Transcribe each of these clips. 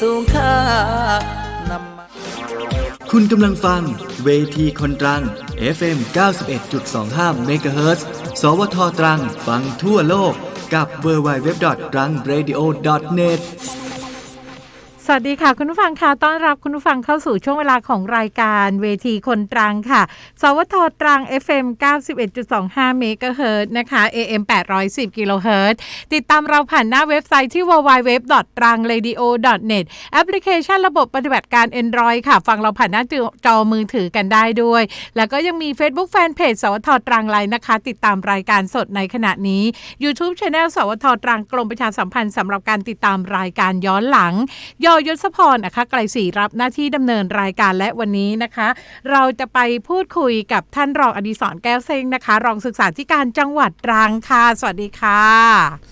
สูงค่านำมาคุณกำลังฟัง เวทีคนตรัง FM 91.25 MHz สวทตรัง ฟังทั่วโลกกับ w w w t r a n g r a d i o n e t สวัสดีค่ะคุณผู้ฟังค่ะต้อนรับคุณผู้ฟังเข้าสู่ช่วงเวลาของรายการเวทีคนตรังค่ะ สวทตรัง FM 91.25เมกะเฮิรตซ์นะคะ AM 810กิโลเฮิร์ติดตามเราผ่านหน้าเว็บไซต์ที่ www.trangradio.net แอปพลิเคชันระบบปฏิบัติการ Android ค่ะ ฟังเราผ่านหน้าจอจอมือถือกันได้ด้วย แล้วก็ยังมี Facebook Fanpage สวทตรังไลน์นะคะ ติดตามรายการสดในขณะนี้ YouTube Channel สวทตรังกรมประชาสัมพันธ์สำหรับการติดตามรายการย้อนหลังยยศพรนะคะไกลศรีรับหน้าที่ดำเนินรายการและวันนี้นะคะ เราจะไปพูดคุยกับท่านรองอดีศรแก้วเซ้งนะคะ รองศึกษาธิการจังหวัดตรังค่ะสวัสดีค่ะ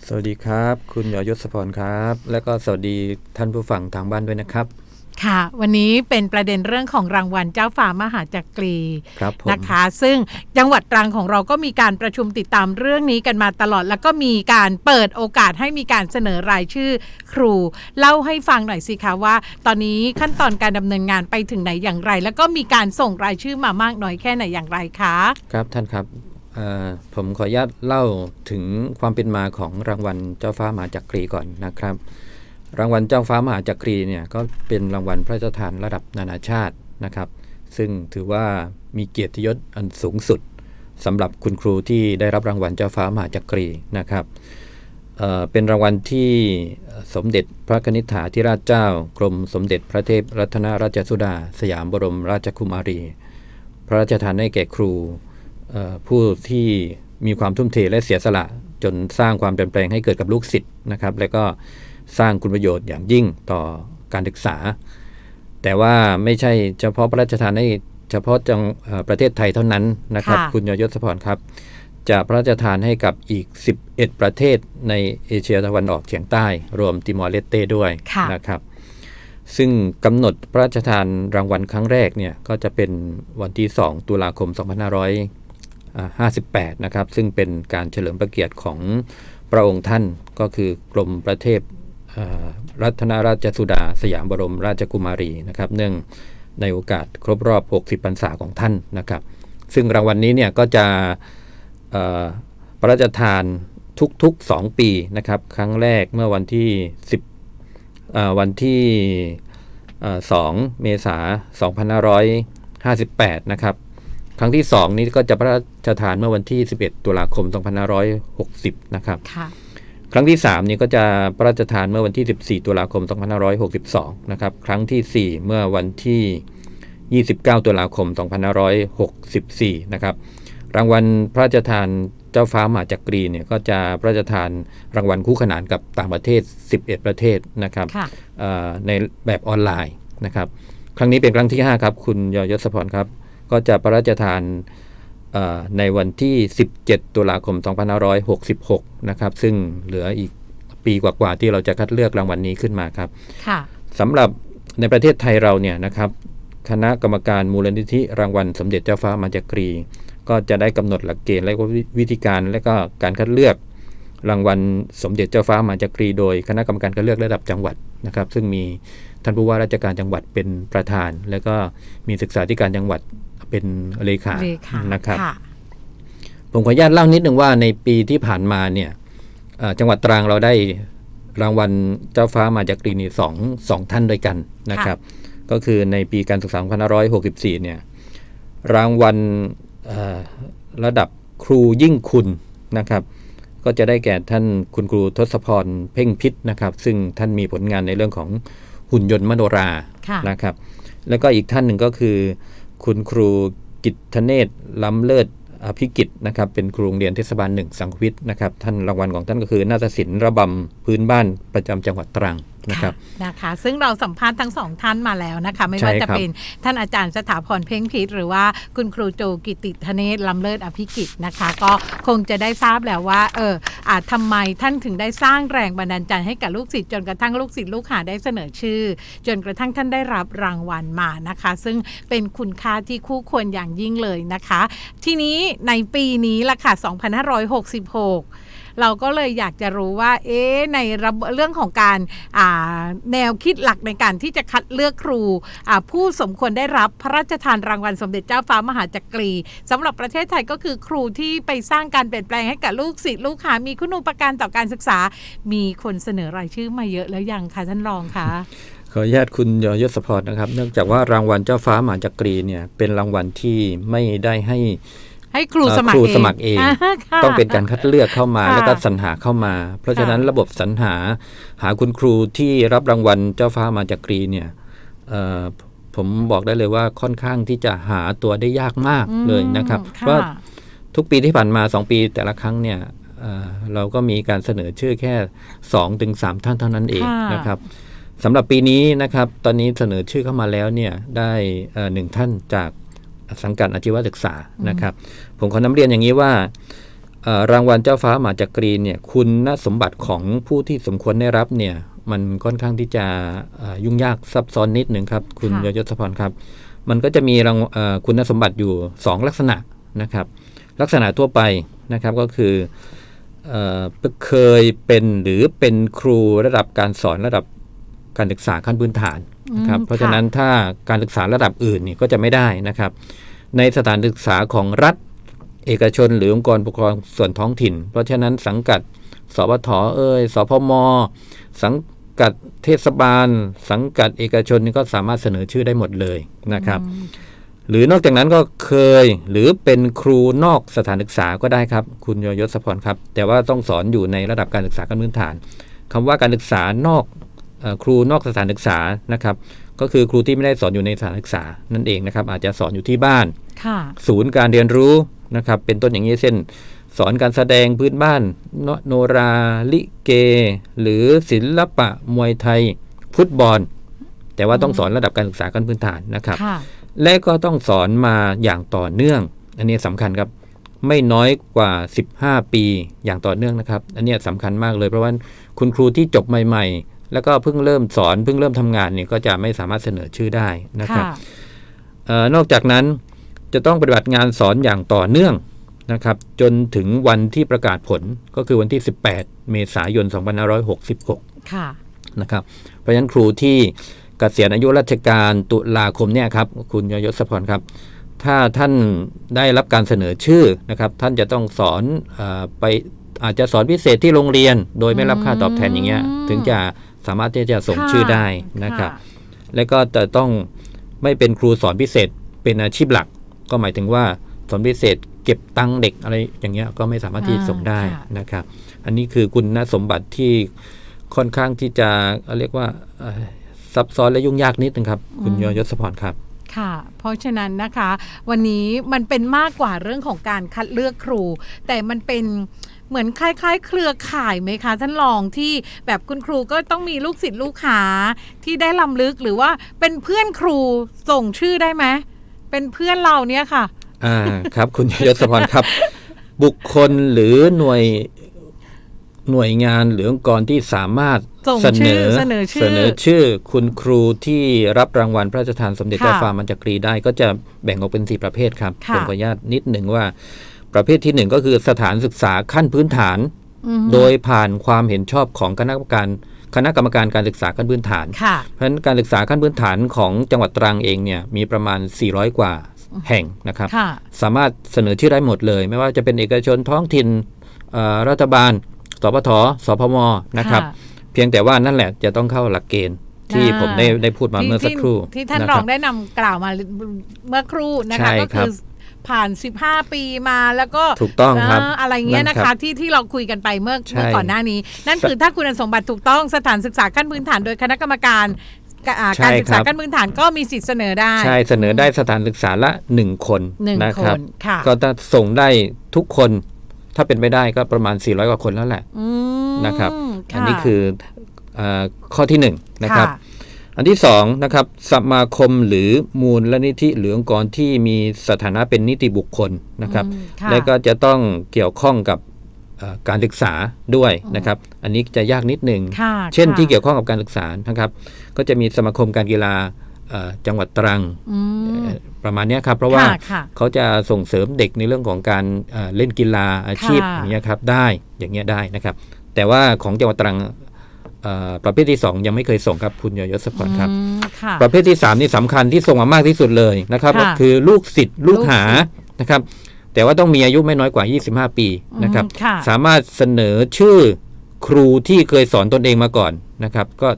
สวัสดีครับ คุณยอยศพรครับ และก็สวัสดีท่านผู้ฟังทางบ้านด้วยนะครับ ค่ะ วันนี้เป็นประเด็นเรื่องของรางวัลเจ้าฟ้ามหาจักรีครับผมนะคะ ซึ่งจังหวัดตรังของเราก็มีการประชุมติดตามเรื่องนี้กันมาตลอด แล้วก็มีการเปิดโอกาสให้มีการเสนอรายชื่อครู เล่าให้ฟังหน่อยสิคะว่า ตอนนี้ขั้นตอนการดำเนินงานไปถึงไหนอย่างไร แล้วก็มีการส่งรายชื่อมามากน้อยแค่ไหนอย่างไรคะ ครับท่านครับเอ่อผมขออนุญาตเล่าถึงความเป็นมาของรางวัลเจ้าฟ้ามหาจักรีก่อนนะครับ รางวัลเจ้าฟ้ามหาจักรีเนี่ยก็เป็นรางวัลพระราชทานระดับนานาชาตินะครับ ซึ่งถือว่ามีเกียรติยศอันสูงสุดสำหรับคุณครูที่ได้รับรางวัลเจ้าฟ้ามหาจักรีนะครับเเป็นรางวัลที่สมเด็จพระนิษฐาธิราชเจ้ากรมสมเด็จพระเทพรัตนราชสุดา สยามบรมราชกุมารี พระราชทานให้แก่ครูผู้ที่มีความทุ่มเทและเสียสละจนสร้างความเปลี่ยนแปลงให้เกิดกับลูกศิษย์นะครับ และก็ สร้างคุณประโยชน์อย่างยิ่งต่อการศึกษา แต่ว่าไม่ใช่เฉพาะพระราชทานให้เฉพาะจังเอ่อประเทศไทยเท่านั้นนะครับค่ะคุณยยศพรครับ จะพระราชทานให้กับอีก 11 ประเทศในเอเชียตะวันออกเฉียงใต้ รวมติมอร์เลสเต้ด้วยค่ะนะครับซึ่งกำหนดพระราชทานรางวัลครั้งแรกเนี่ยก็จะเป็นวันที่ 2 ตุลาคม 2558 นะครับ ซึ่งเป็นการเฉลิมพระเกียรติของพระองค์ท่านก็คือกรมประเทศเอ่อ รัตนราชสุดา สยามบรมราชกุมารีนะครับเนื่องในโอกาสครบรอบ 60พรรษาของท่านนะครับ ซึ่งรางวัลนี้เนี่ยก็จะพระราชทานทุกๆ 2 ปีนะครับ ครั้งแรกเมื่อวันที่ 10วันที่ 2 เมษายน2558 นะครับ ครั้งที่ 2 นี้ก็จะพระราชทานเมื่อวันที่ 11 ตุลาคม 2560 นะครับ ค่ะครั้งที่3นี้ก็จะพระราชทานเมื่อวันที่ 14 ตุลาคม 2562 นะครับ ครั้งทีสี่ 4 เมื่อวันที่ 29 ตุลาคม 2564 นะครับ รางวัลพระราชทานเจ้าฟ้ามหาจักรีเนี่ยก็จะพระราชทานรางวัลคู่ขนานกับต่างประเทศ 11 ประเทศนะครับค่ะเอ่อในแบบออนไลน์นะครับ ครั้งนี้เป็นครั้งที่ 5 ครับ คุณยอยศพรครับ ก็จะพระราชทานเอ่อ ในวันที่ 17 ตุลาคม 2566 นะครับ ซึ่งเหลืออีกปีกว่าๆที่เราจะคัดเลือกรางวัลนี้ขึ้นมาครับค่ะสำหรับในประเทศไทยเราเนี่ยนะครับ คณะกรรมการมูลนิธิรางวัลสมเด็จเจ้าฟ้ามหาจักรี ก็จะได้กำหนดหลักเกณฑ์และก็วิธีการและก็การคัดเลือกรางวัลสมเด็จเจ้าฟ้ามหาจักรีโดย คณะกรรมการคัดเลือกระดับจังหวัดนะครับ ซึ่งมีท่านผู้ว่าราชการจังหวัดเป็นประธาน แล้วก็มีศึกษาธิการจังหวัด เป็นเลขาเลขานะครับค่ะผมขออนุญาตเล่านิดหนึ่งว่าในปีที่ผ่านมาเนี่ยเอ่อจังหวัดตรังเราได้รางวัลเจ้าฟ้ามาจากกรีนีสองสองท่านด้วยกันนะครับ ก็คือในปีการศึกษา2564 เนี่ยรางวัลเอ่อระดับครูยิ่งคุณนะครับ ก็จะได้แก่ท่านคุณครูทศพรเพ่งพิษนะครับ ซึ่งท่านมีผลงานในเรื่องของหุ่นยนต์มโนราค่ะนะครับ แล้วก็อีกท่านหนึ่งก็คือ คุณครูกิตเนศล้ำเลิศอภิกิจนะครับเป็นครูโรงเรียนเทศบาลหนึ่งสังควิทนะครับท่านรางวัลของท่านก็คือนาฏศิลป์ระบำพื้นบ้านประจำจังหวัดตรัง นะครับค่ะนะคะซึ่งเราสัมภาษณ์ทั้งสองท่านมาแล้วนะคะ ไม่ใช่ว่าจะครับเป็นท่านอาจารย์สถาพรเพ่งพิษหรือว่าคุณครูโจกิติธเนศลำเลิศอภิกิจนะคะ ก็คงจะได้ทราบแล้วว่าเอออาทำไมท่านถึงได้สร้างแรงบันดาลใจให้กับลูกศิษย์จนกระทั่งลูกศิษย์ลูกหาได้เสนอชื่อ จนกระทั่งท่านได้รับรางวัลมานะคะ ซึ่งเป็นคุณค่าที่คู่ควรอย่างยิ่งเลยนะคะ ทีนี้ในปีนี้ล่ะค่ะ2566 เราก็เลยอยากจะรู้ว่า เอ๊ในเรื่องของการาแนวคิดหลักในการที่จะคัดเลือกครูผู้สมควรได้รับพระราชทานรางวัลสมเด็จเจ้าฟ้ามหาจักรีสำหรับประเทศไทยก็คือครูที่ไปสร้างการเปลี่ยนแปลงให้กับลูกศิษย์ลูกหามีคุณูปการต่อการศึกษา มีคนเสนอรายชื่อมาเยอะแล้วยังคะท่านรองคะขออนุญาตคุณยยศพรนะครับ เนื่องจากว่ารางวัลเจ้าฟ้ามหาจักรีเนี่ยเป็นรางวัลที่ไม่ได้ให้ ให้ครูเอ่อสมัครครูเองสมัครเองาค่ะต้องเป็นการคัดเลือกเข้ามาค่ะแล้วก็สรรหาเข้ามา เพราะฉะนั้นค่ะระบบสรรหาหาคุณครูที่รับรางวัลเจ้าฟ้ามหาจักรีเนี่ยเอ่อผมบอกได้เลยว่าค่อนข้างที่จะหาตัวได้ยากมากเลยนะครับอืมเพราะค่ะทุกปีที่ผ่านมา 2 ปีแต่ละครั้งเนี่ยเอ่อเราก็มีการเสนอชื่อแค่2-3ถึง3ท่านเท่านั้นเองค่ะนะครับสำหรับปีนี้นะครับ ตอนนี้เสนอชื่อเข้ามาแล้วเนี่ยได้เอ่อหนึ่งท่านจาก สังกัดอาชีวศึกษานะครับ ผมขอนำเรียนอย่างนี้ว่าเอ่อรางวัลเจ้าฟ้ามหาจักรีเนี่ยคุณสมบัติของผู้ที่สมควรได้รับเนี่ยมันค่อนข้างที่จะเอ่อยุ่งยากซับซ้อนนิดหนึ่งครับ คุณค่ะยยศพรครับ มันก็จะมีรางเอ่อคุณสมบัติอยู่ 2 ลักษณะนะครับ ลักษณะทั่วไปนะครับก็คือเออเคยเป็นหรือเป็นครูระดับการสอนระดับการศึกษาขั้นพื้นฐาน นะครับอืมเพราะฉะนั้นถ้าการศึกษาระดับอื่นนี่ก็จะไม่ได้นะครับ ในสถานศึกษาของรัฐเอกชนหรือองค์กรปกครองส่วนท้องถิ่น เพราะฉะนั้นสังกัดสปทเอ่ยสพม สังกัดเทศบาล สังกัดเอกชนนี่ก็สามารถเสนอชื่อได้หมดเลยนะครับ หรือนอกจากนั้นก็เคยหรือเป็นครูนอกสถานศึกษาก็ได้ครับ คุณยยศพรครับ แต่ว่าต้องสอนอยู่ในระดับการศึกษาขั้นพื้นฐานคำว่าการศึกษานอกเออ ครูนอกสถานศึกษานะครับ ก็คือครูที่ไม่ได้สอนอยู่ในสถานศึกษานั่นเองนะครับ อาจจะสอนอยู่ที่บ้านค่ะศูนย์การเรียนรู้นะครับ เป็นต้นอย่างนี้เช่น สอนการแสดงพื้นบ้านโนโนราลิเก หรือศิลปะมวยไทย ฟุตบอล แต่ว่าต้องสอนระดับการศึกษาขั้นพื้นฐานนะครับค่ะและก็ต้องสอนมาอย่างต่อเนื่อง อันนี้สำคัญครับไม่น้อยกว่า 15 ปีอย่างต่อเนื่องนะครับ อันเนี้ยสำคัญมากเลยเพราะว่าคุณครูที่จบใหม่ๆ แล้วก็เพิ่งเริ่มสอนเพิ่งเริ่มทำงานเนี่ยก็จะไม่สามารถเสนอชื่อได้นะครับค่ะเออนอกจากนั้นจะต้องปฏิบัติงานสอนอย่างต่อเนื่องนะครับ จนถึงวันที่ประกาศผลก็คือวันที่ 18 เมษายน 2566ค่ะนะครับ เพราะฉะนั้นครูที่เกษียณอายุราชการตุลาคมเนี่ยครับ คุณยยศพรครับ ถ้าท่านได้รับการเสนอชื่อนะครับ ท่านจะต้องสอนเออไปอาจจะสอนพิเศษที่โรงเรียน โดยไม่รับค่าตอบแทนอย่างเงี้ยอืมถึงจะ สามารถที่จะส่งค่ะชื่อได้นะครับ และก็จะต้องไม่เป็นครูสอนพิเศษเป็นอาชีพหลัก ก็หมายถึงว่าสอนพิเศษเก็บตังค์เด็กอะไรอย่างเงี้ยก็ไม่สามารถที่จะส่งได้ค่ะนะครับ อันนี้คือคุณสมบัติที่ค่อนข้างที่จะเรียกว่าเอ่อซับซ้อนและยุ่งยากนิดนึงครับ คุณยยศพรครับค่ะ เพราะฉะนั้นนะคะ วันนี้มันเป็นมากกว่าเรื่องของการคัดเลือกครู แต่มันเป็น เหมือนคล้าย ๆ เครือข่ายไหมคะท่านรองที่แบบคุณครูก็ต้องมีลูกศิษย์ลูกหาที่ได้ลำลึกหรือว่าเป็นเพื่อนครูส่งชื่อได้ไหมเป็นเพื่อนเราเนี่ยค่ะ อ่าครับ คุณยศพรครับ บุคคลหรือหน่วยหน่วยงานหรือองค์กรที่สามารถส่งเสนชื่ออเสนอชื่อเสนอชื่อคุณครูที่รับรางวัลพระราชทานสมเด็จค่ะเจ้าฟ้ามันจักรีได้ก็จะแบ่งออกเป็นสี่ประเภทครับค่ะผมขออนุญาตนิดหนึ่งว่า ประเภทที่หนึ่งก็คือสถานศึกษาขั้นพื้นฐานอือฮึโดยผ่านความเห็นชอบของคณะกรรมการคณะกรรมการการศึกษาขั้นพื้นฐานค่ะเพราะฉะนั้นการศึกษาขั้นพื้นฐานของจังหวัดตรังเองเนี่ยมีประมาณ 400 กว่าแห่งนะครับค่ะสามารถเสนอชื่อได้หมดเลย ไม่ว่าจะเป็นเอกชนท้องถิ่นเอ่อรัฐบาล สปทสพมนะครับค่ะเพียงแต่ว่านั่นแหละจะต้องเข้าหลักเกณฑ์ที่อ่าผมได้ได้พูดมาเมื่อสักครู่ ที่ที่ท่านนะรคอรังบได้นำกล่าวมาเมื่อครู่นะใช่คะก็ครัคืบอ ผ่าน 15 ปีมาแล้วก็ถูกต้องครับาอะไรเงี้ยนั่นะนครัคะบที่ที่เราคุยกันไปเมื่อใช่เมื่อก่อนหน้านี้ นั่นคือถ้าคุณสมบัติถูกต้องสถานศึกษาขั้นพื้นฐานโดยคณะกรรมการกะอ่าใช่การศึกษาครับขั้นพื้นฐานก็มีสิทธิ์เสนอได้ ใช่เสนอได้สถานศึกษาละหนึ่งคนหนึ่งนะคครับนค่ะก็ถ้าส่งได้ทุกคนถ้าเป็นไปได้ก็ประมาณ 400 กว่าคนแล้วแหละอืมนะครับะอันนี้คือเออข้อที่หนึ่งนะครับค่ะ อันที่สองนะครับสมาคมหรือมูลและนิธิหรือองค์กรที่มีสถานะเป็นนิติบุคคลนะครับอืมค่ะและก็จะต้องเกี่ยวข้องกับเอ่อการศึกษาด้วยนะครับ อันนี้จะยากนิดหนึ่งค่ะเช่นค่ะที่เกี่ยวข้องกับการศึกษานะครับ ก็จะมีสมาคมการกีฬาเอ่อจังหวัดตรังอืมเอ่อประมาณเนี้ยครับ เพราะว่าค่ะค่ะเขาจะส่งเสริมเด็กในเรื่องของการเอ่อเล่นกีฬาอาชีพค่ะอย่างเงี้ยครับได้อย่างเงี้ยได้นะครับ แต่ว่าของจังหวัดตรังเอ่อ ประเภทที่ 2 ยังไม่เคยส่งครับคุณยยศพรครับอืมค่ะประเภทที่ 3 นี่สำคัญที่ส่งมามากที่สุดเลยนะครับค่ะก็คือลูกศิษย์ลูกลูกศิษย์หานะครับ แต่ว่าต้องมีอายุไม่น้อยกว่า 25 ปีนะครับอืมค่ะสามารถเสนอชื่อครูที่เคยสอนตนเองมาก่อนนะครับ ก็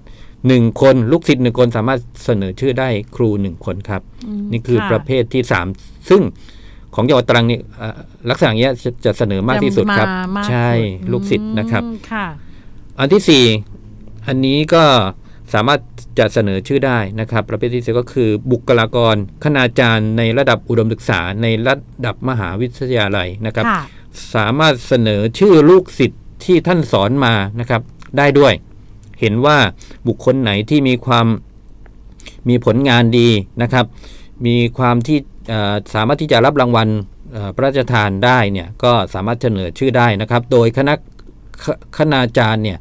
หนึ่งคนลูกศิษย์หนึ่งคนสามารถเสนอชื่อได้ครูหนึ่งคนครับมนี่คือค่ะประเภทที่3ซึ่งของจังหวัดตรังนี่เอ่อลักษณะอย่างเงี้ยจะจะเสนอมากที่สุดครับจะมามากใช่สุดลูกศิษย์นะครับอืมค่ะอันที่สี่ อันนี้ก็สามารถจะเสนอชื่อได้นะครับ ประเภทที่สี่ก็คือบุคลากร คณาจารย์ในระดับอุดมศึกษาในระดับมหาวิทยาลัยนะครับค่ะสามารถเสนอชื่อลูกศิษย์ที่ท่านสอนมานะครับ ได้ด้วย เห็นว่าบุคคลไหนที่มีความมีผลงานดีนะครับ มีความที่เอ่อสามารถที่จะรับรางวัลเอ่อพระราชทานได้เนี่ยก็สามารถเสนอชื่อได้นะครับ โดยคณะคคณาจารย์เนี่ย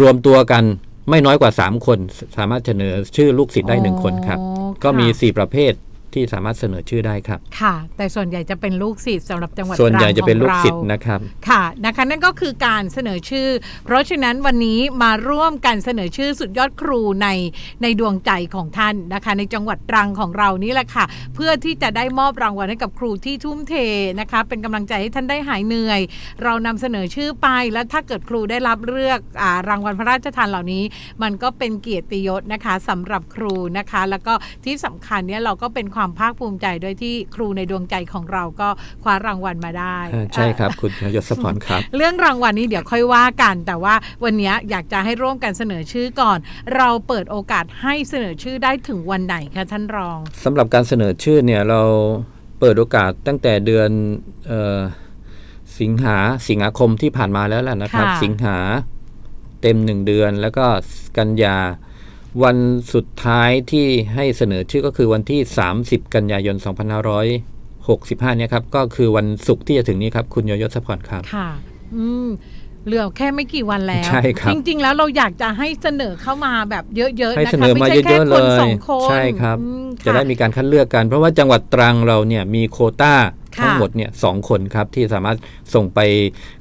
รวมตัวกันไม่น้อยกว่า 3 คน สามารถเสนอชื่อลูกศิษย์ได้หนึ่งคนครับอ๋อก็มีค่ะ4ประเภท ที่สามารถเสนอชื่อได้ครับ ค่ะ แต่ส่วนใหญ่จะเป็นลูกศิษย์สำหรับจังหวัดส่วนใหญ่ตรังจะเป็นของลูกราศิษย์นะครับค่ะนะคะนั่นก็คือการเสนอชื่อ เพราะฉะนั้นวันนี้มาร่วมกันเสนอชื่อสุดยอดครูในในดวงใจของท่านนะคะ ในจังหวัดตรังของเรานี่แหละค่ะ เพื่อที่จะได้มอบรางวัลให้กับครูที่ทุ่มเทนะคะ เป็นกำลังใจให้ท่านได้หายเหนื่อย เรานำเสนอชื่อไปแล้วถ้าเกิดครูได้รับเลือกอารางวัลพระราชทานเหล่านี้ มันก็เป็นเกียรติยศนะคะสำหรับครูนะคะ แล้วก็ที่สำคัญเนี่ยเราก็เป็นความภาคภูมิใจด้วยที่ครูในดวงใจของเราก็คว้ารางวัลมาได้เออใช่ครับ คุณยศพรครับ เรื่องรางวัลนี้เดี๋ยวค่อยว่ากัน แต่ว่าวันนี้อยากจะให้ร่วมกันเสนอชื่อก่อน เราเปิดโอกาสให้เสนอชื่อได้ถึงวันไหนคะท่านรองสำหรับการเสนอชื่อเนี่ยเราเปิดโอกาสตั้งแต่เดือนเออสิงหาสิงหาคมที่ผ่านมาแล้วแหละนะครับค่ะสิงหาเต็มหนึ่งเดือน แล้วก็กันยา วันสุดท้ายที่ให้เสนอชื่อก็คือวันที่ 30 กันยายน 2565 เนี่ยครับ ก็คือวันศุกร์ที่จะถึงนี้ครับ คุณยยศพรครับ ค่ะ อืมเหลือแค่ไม่กี่วันแล้ว ใช่ครับ จริง ๆ แล้วเราอยากจะให้เสนอเข้ามาแบบเยอะๆให้นะคะเสนอมาไม่ใช่เยแค่อะๆคเลนยสองคนใช่ครับอืมจะได้ค่มีการคัดเลือกกัน เพราะว่าจังหวัดตรังเราเนี่ยมีโควต้าค่ะทั้งหมดเนี่ยสองคนครับที่สามารถส่งไป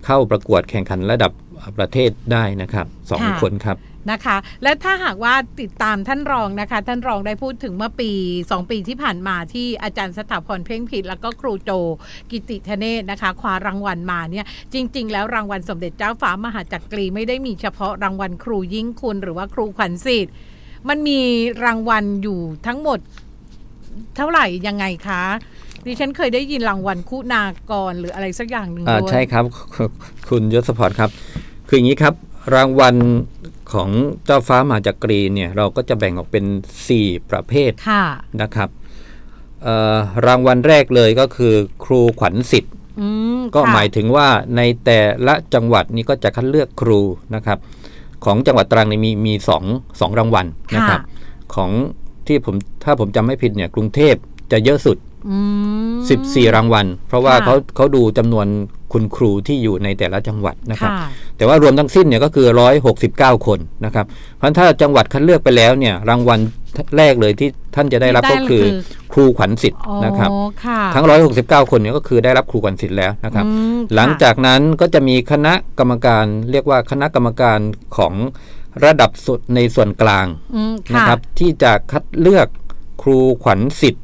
เข้าประกวดแข่งขันระดับประเทศได้นะครับสองคนครับ นะคะ และถ้าหากว่าติดตามท่านรองนะคะ ท่านรองได้พูดถึงเมื่อปี 2 ปีที่ผ่านมาที่อาจารย์สถาพรเพ่งผิด แล้วก็ครูโจกิติธเนศนะคะคว้ารางวัลมาเนี่ยจริง ๆ แล้วรางวัลสมเด็จเจ้าฟ้ามหาจักรีไม่ได้มีเฉพาะรางวัลครูยิ่งคุณหรือว่าครูขวัญสิทธิ์มันมีรางวัลอยู่ทั้งหมดเท่าไหร่ยังไงคะดิฉันเคยได้ยินรางวัลคุณากรหรืออะไรสักอย่างหนึ่งอ่าด้วยใช่ครับ คุณยศพรครับ คืออย่างนี้ครับ รางวัล ของเจ้าฟ้ามหาจักรีเนี่ยเราก็จะแบ่งออกเป็น 4 ประเภทค่ะนะครับเอ่อรางวัลแรกเลยก็คือครูขวัญสิทธิ์อืมก็ค่ะหมายถึงว่าในแต่ละจังหวัดนี้ก็จะคัดเลือกครูนะครับ ของจังหวัดตรังนี่มีมีสองสองรางวัลนะครับ ของที่ผมถ้าผมจำไม่ผิดเนี่ยกรุงเทพจะเยอะสุดอืม 14 รางวัล เพราะว่าค่ะเขาเขาดูจำนวนคุณครูที่อยู่ในแต่ละจังหวัดนะครับค่ะแต่ว่ารวมทั้งสิ้นเนี่ยก็คือ 169 คนนะครับ เพราะฉะนั้นถ้าจังหวัดคัดเลือกไปแล้วเนี่ยรางวัลแรกเลยที่ท่านจะได้รับที่ก็ได้คือคือครูขวัญสิทธิ์อ๋อนะครับค่ะทั้ง 169 คนเนี่ยก็คือได้รับครูขวัญสิทธิ์แล้วนะครับอืมหลังค่ะจากนั้นก็จะมีคณะกรรมการ เรียกว่าคณะกรรมการของระดับสุดในส่วนกลางอืมนะค่ะครับ ที่จะคัดเลือกครูขวัญสิทธิ์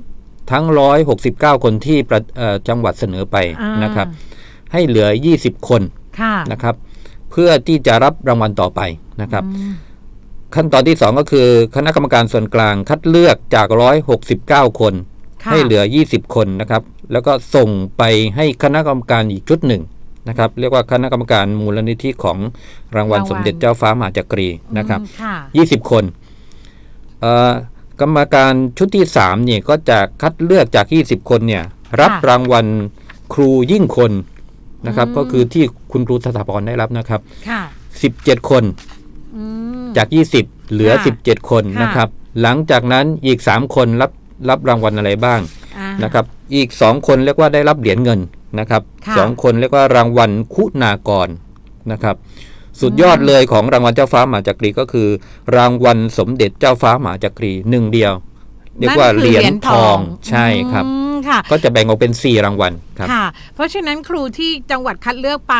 ทั้ง 169 คนที่ประเอ่อจังหวัดเสนอไปอ่านนะครับ ให้เหลือ 20 คนค่ะนะครับ เพื่อที่จะรับรางวัลต่อไปนะครับอืมขั้นตอนที่ 2 ก็คือ คณะกรรมการส่วนกลางคัดเลือกจาก 169 คนค่ะให้เหลือ 20 คนนะครับ แล้วก็ส่งไปให้คณะกรรมการอีกชุดหนึ่งนะครับ เรียกว่าคณะกรรมการมูลนิธิของรางวัลรางวัลสมเด็จเจ้าฟ้ามหาจักรีนะครับอืมค่ะ20 คนเอ่อ กรรมการชุดที่3เนี่ยก็จะคัดเลือกจาก 20 คนเนี่ยรับค่ะรางวัลครูยิ่งคนนะครับอืมก็คือที่คุณครูสถาพรได้รับนะครับค่ะ17 คนอืมจาก 20 เหลือค่ะ17 คนค่ะนะครับ หลังจากนั้นอีก 3 คนรับรับรางวัลอะไรบ้างอ่านะครับ อีก 2 คนเรียกว่าได้รับเหรียญเงินนะครับค่ะสองคนเรียกว่ารางวัลคุณากรนะครับ สุดยอดอืมเลยของรางวัลเจ้าฟ้ามหาจักรีก็คือ รางวัลสมเด็จเจ้าฟ้ามหาจักรีหนึ่งเดียว เรียกว่านั่นเหคือรียญทองใช่ครับอืม ค่ะ ก็จะแบ่งออกเป็น 4 รางวัลครับค่ะ เพราะฉะนั้นครูที่จังหวัดคัดเลือกไป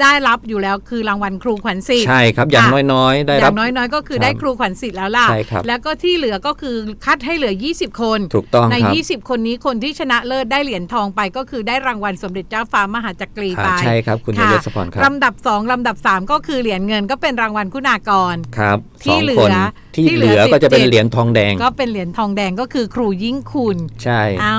ได้รับอยู่แล้วคือรางวัลครูขวัญสิทธิ์ใช่ครับอย่างค่ะน้อยๆ ได้อรัย่าบงน้อยๆ ก็คือครับได้ครูขวัญสิทธิ์แล้วล่ะใช่ครับแล้วก็ที่เหลือก็คือคัดให้เหลือ 20 คนถูกต้องในครับ20 คนนี้คนที่ชนะเลิศได้เหรียญทองไป ก็คือได้รางวัลสมเด็จเจ้าฟ้ามหาจักรีไปอ่าใช่ครับคุณะยศพรครับลำดับ 2 ลำดับ 3 ก็คือเหรียญเงินก็เป็นรางวัลคุณากรครับที่สองเหลืคอนที่ที่เหเหลืลืออก็จะเป็น17เหรียญทองแดง ก็เป็นเหรียญทองแดงก็คือครูยิ่งคุณ ใช่อ๋อ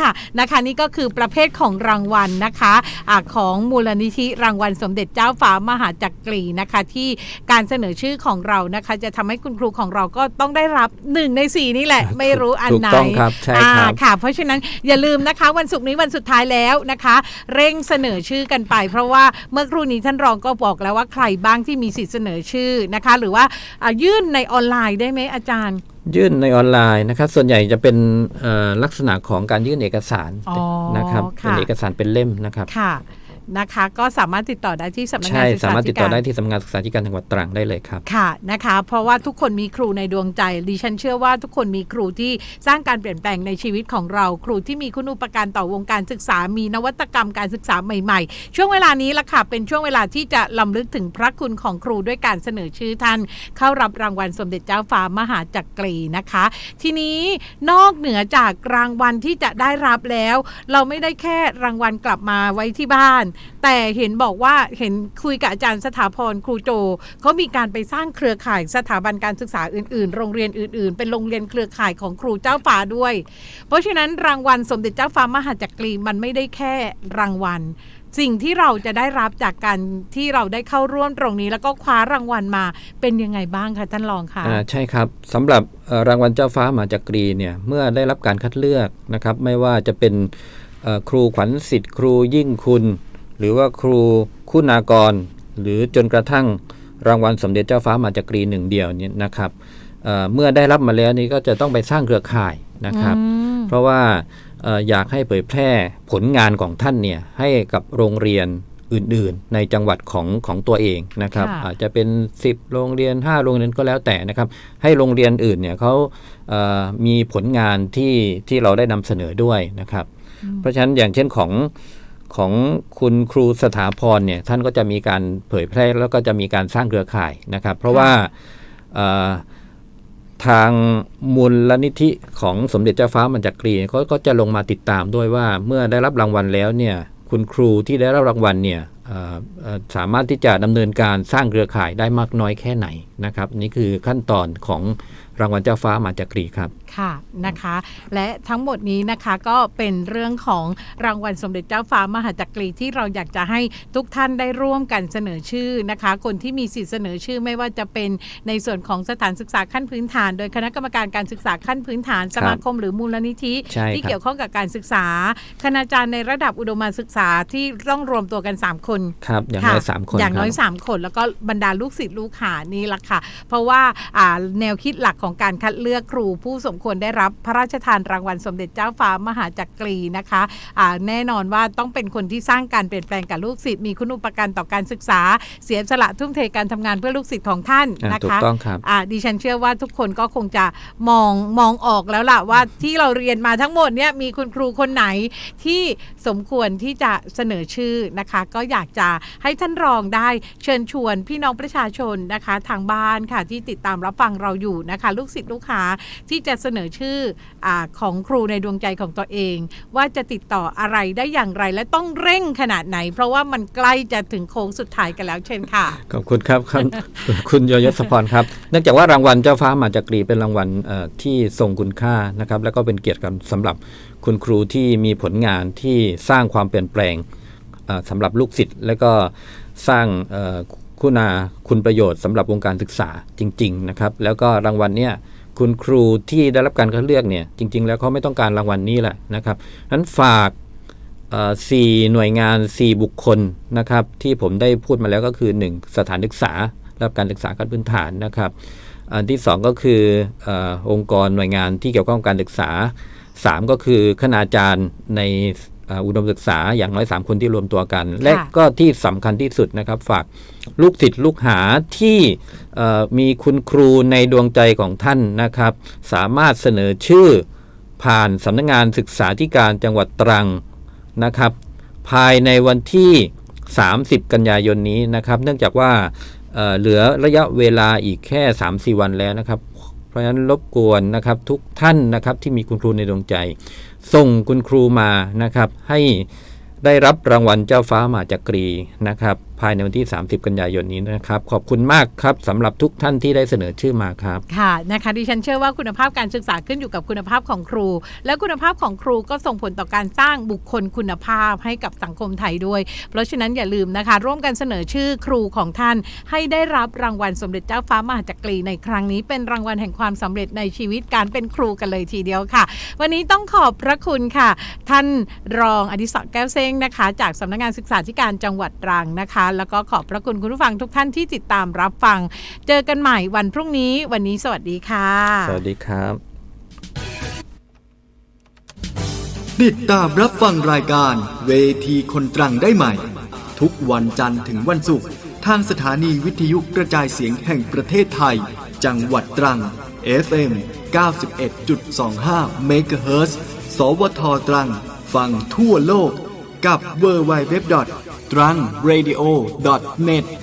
ค่ะนะคะนี่ก็คือประเภทของรางวัลนะคะอะของมูลนิธิรางวัลสมเด็จเจ้าฟ้ามหาจักรีนะคะ ที่การเสนอชื่อของเรานะคะ จะทำให้คุณครูของเราก็ต้องได้รับหนึ่งในสี่นี่แหละ ไม่รู้อันไหนถูกต้องครับใช่ครับอ่าค่ะ เพราะฉะนั้นอย่าลืมนะคะ วันศุกร์นี้วันสุดท้ายแล้วนะคะ เร่งเสนอชื่อกันไป เพราะว่าเมื่อครู่นี้ท่านรองก็บอกแล้วว่าใครบ้างที่มีสิทธิ์เสนอชื่อนะคะ หรือว่าอ่ายื่นในออนไลน์ได้ไหมอาจารย์ ยื่นในออนไลน์นะครับ ส่วนใหญ่จะเป็นเอ่อลักษณะของการยื่นเอกสารอ๋อนะครับค่ะเป็นเอกสารเป็นเล่มนะครับค่ะ นะคะ ก็สามารถติดต่อได้ที่สำนักงาใช่นศึกษาสามารถติดต่อได้ธิกที่สำนักงานศึกษาธิการจังหวัดตรังได้เลยครับ ค่ะนะคะ เพราะว่าทุกคนมีครูในดวงใจ ดิฉันเชื่อว่าทุกคนมีครูที่สร้างการเปลี่ยนแปลงในชีวิตของเรา ครูที่มีคุณูปการต่อวงการศึกษา มีนวัตกรรมการศึกษาใหม่ ๆ ช่วงเวลานี้ละค่ะ เป็นช่วงเวลาที่จะลำลึกถึงพระคุณของครูด้วยการเสนอชื่อท่าน เข้ารับรางวัลสมเด็จเจ้าฟ้ามหาจักรีนะคะ ทีนี้นอกเหนือจากรางวัลที่จะได้รับแล้ว เราไม่ได้แค่รางวัลกลับมาไว้ที่บ้านแต่เห็นบอกว่าเห็นคุยกับอาจารย์สถาพรครูโจเขามีการไปสร้างเครือข่ายสถาบันการศึกษาอื่นๆ โรงเรียนอื่น ๆ เป็นโรงเรียนเครือข่ายของครูเจ้าฟ้าด้วย เพราะฉะนั้นรางวัลสมเด็จเจ้าฟ้ามหาจักรีมันไม่ได้แค่รางวัลสิ่งที่เราจะได้รับจากการที่เราได้เข้าร่วมตรงนี้ แล้วก็คว้ารางวัลมาเป็นยังไงบ้างคะท่านรองคะอ่าใช่ครับสำหรับรางวัลเจ้าฟ้ามหาจักรีเนี่ยเมื่อได้รับการคัดเลือกนะครับ ไม่ว่าจะเป็นครูขวัญสิทธิ์ครูยิ่งคุณ หรือว่าครูคุณากร หรือจนกระทั่งรางวัลสมเด็จเจ้าฟ้ามหาจักรีหนึ่งเดียวเนี่ยนะครับเอ่อเมื่อได้รับมาแล้วนี่ก็จะต้องไปสร้างเครือข่ายนะครับอืมเพราะว่าเอ่ออยากให้เผยแพร่ผลงานของท่านเนี่ยให้กับโรงเรียนอื่นๆ ในจังหวัดของของตัวเองนะครับค่ะอาจจะเป็น 10 โรงเรียน 5 โรงเรียนก็แล้วแต่นะครับ ให้โรงเรียนอื่นเนี่ยเขาเอ่อมีผลงานที่ที่เราได้นำเสนอด้วยนะครับ เพราะฉะนั้นอย่างเช่นของ ของคุณครูสถาพรเนี่ยท่านก็จะมีการเผยแพร่แล้วก็จะมีการสร้างเครือข่ายนะครับ เพราะว่าเอ่อทางมูลนิธิของสมเด็จเจ้าฟ้ามันจักรีเขาก็จะลงมาติดตามด้วยว่าเมื่อได้รับรางวัลแล้วเนี่ยคุณครูที่ได้รับรางวัลเนี่ยเอ่อเอ่อสามารถที่จะดำเนินการสร้างเครือข่ายได้มากน้อยแค่ไหนนะครับ นี่คือขั้นตอนของรางวัลเจ้าฟ้ามันจักรีครับค่ะนะคะ และทั้งหมดนี้นะคะก็เป็นเรื่องของรางวัลสมเด็จเจ้าฟ้ามหาจักรีที่เราอยากจะให้ทุกท่านได้ร่วมกันเสนอชื่อนะคะ คนที่มีสิทธิ์เสนอชื่อไม่ว่าจะเป็นในส่วนของสถานศึกษาขั้นพื้นฐาน โดยคณะกรรมการการศึกษาขั้นพื้นฐานสมาคมหรือมูลนิธิใช่ที่ครับเกี่ยวข้องกับการศึกษา คณาจารย์ในระดับอุดมศึกษาที่ต้องรวมตัวกัน 3 คนครับอย่างน้อยค่ะสามคนอย่างน้อยครับ3คนแล้วก็บรรดาลูกศิษย์ลูกหานี่ละค่ะ เพราะว่าอ่าแนวคิดหลักของการคัดเลือกครูผู้สมควรได้รับพระราชทานรางวัลสมเด็จเจ้าฟ้ามหาจักรีนะคะอ่าแน่นอนว่าต้องเป็นคนที่สร้างการเปลี่ยนแปลงกับลูกศิษย์มีคุณอุปการต่อการศึกษา เสียสละทุ่มเทการทำงานเพื่อลูกศิษย์ของท่านอ่านะถูกคะต้องครับอ่าดิฉันเชื่อว่าทุกคนก็คงจะมองมองออกแล้วล่ะว่าที่เราเรียนมาทั้งหมดเนี่ยมีคุณครูคนไหนที่สมควรที่จะเสนอชื่อนะคะ ก็อยากากจะให้ท่านรองได้เชิญชวนพี่น้องประชาชนนะคะ ทางบ้านค่ะที่ติดตามรับฟังเราอยู่นะคะ ลูกศิษย์ลูกหาที่จะเสนอชื่ออของครูในดวงใจของตัวเอง ว่าจะติดต่ออะไรได้อย่างไรและต้องเร่งขนาดไหน เพราะว่ามันใกล้จะถึงโค้งสุดท้ายกันแล้วเช่นค่ะขอบคุณครับคุณยยศพรครับเนื่องจากว่ารางวัลเจ้าฟ้ามาจักรีเป็นรางวัลที่ทรงคุณค่านะครับ แล้วก็เป็นเกียรติกันสำหรับคุณครูที่มีผลงานที่สร้างความเปลี่ยนแปลง สำหรับลูกศิษย์และก็สร้างเอ่อคุณาคุณประโยชน์สำหรับวงการศึกษาจริง ๆ นะครับ แล้วก็รางวัลเนี่ยคุณครูที่ได้รับการคัดเลือกเนี่ยจริง ๆ แล้วเขาไม่ต้องการรางวัลนี้แหละนะครับนั้นฝากสี่หน่วยงาน 4 บุคคลนะครับที่ผมได้พูดมาแล้วก็คือ 1 สถานศึกษารับการศึกษาขั้นพื้นฐานนะครับ อันที่ 2 ก็คือออองค์กรหน่วยงานที่เกี่ยวข้องการศึกษา 3 ก็คือคณาจารย์ใน อ่าอุดมศึกษาอย่างน้อย 3 คนที่รวมตัวกัน และก็ที่สำคัญที่สุดนะครับ ฝากลูกศิษย์ลูกหาที่เอ่อมีคุณครูในดวงใจของท่านนะครับ สามารถเสนอชื่อผ่านสำนักงานศึกษาธิการจังหวัดตรังนะครับ ภายในวันที่ 30 กันยายนนี้นะครับ เนื่องจากว่าเอ่อเหลือระยะเวลาอีกแค่ 3-4 วันแล้วนะครับ เพราะฉะนั้นรบกวนนะครับทุกท่านนะครับที่มีคุณครูในดวงใจ ส่งคุณครูมานะครับให้ได้รับรางวัลเจ้าฟ้ามาจักรีนะครับ ภายในวันที่ 30 กันยายนนี้นะครับ ขอบคุณมากครับสำหรับทุกท่านที่ได้เสนอชื่อมาครับ ค่ะนะคะดิฉันเชื่อว่าคุณภาพการศึกษาขึ้นอยู่กับคุณภาพของครู และคุณภาพของครูก็ส่งผลต่อการสร้างบุคคลคุณภาพให้กับสังคมไทยด้วย เพราะฉะนั้นอย่าลืมนะคะ ร่วมกันเสนอชื่อครูของท่าน ให้ได้รับรางวัลสมเด็จเจ้าฟ้ามหาจักรีในครั้งนี้ เป็นรางวัลแห่งความสำเร็จในชีวิตการเป็นครูกันเลยทีเดียวค่ะ วันนี้ต้องขอบพระคุณค่ะ ท่านรองอดิศรแก้วเซ้งนะคะ จากสำนักงานศึกษาธิการจังหวัดตรังนะคะแล้วก็ขอบพระคุณคุณผู้ฟังทุกท่านที่ติดตามรับฟัง เจอกันใหม่วันพรุ่งนี้วันนี้สวัสดีค่ะ สวัสดีครับ ติดตามรับฟังรายการ เวทีคนตรังได้ใหม่ ทุกวันจันทร์ถึงวันศุกร์ทางสถานีวิทยุกระจายเสียงแห่งประเทศไทย จังหวัดตรัง FM 91.25 MHz สวทตรัง ฟังทั่วโลกกับ w w w t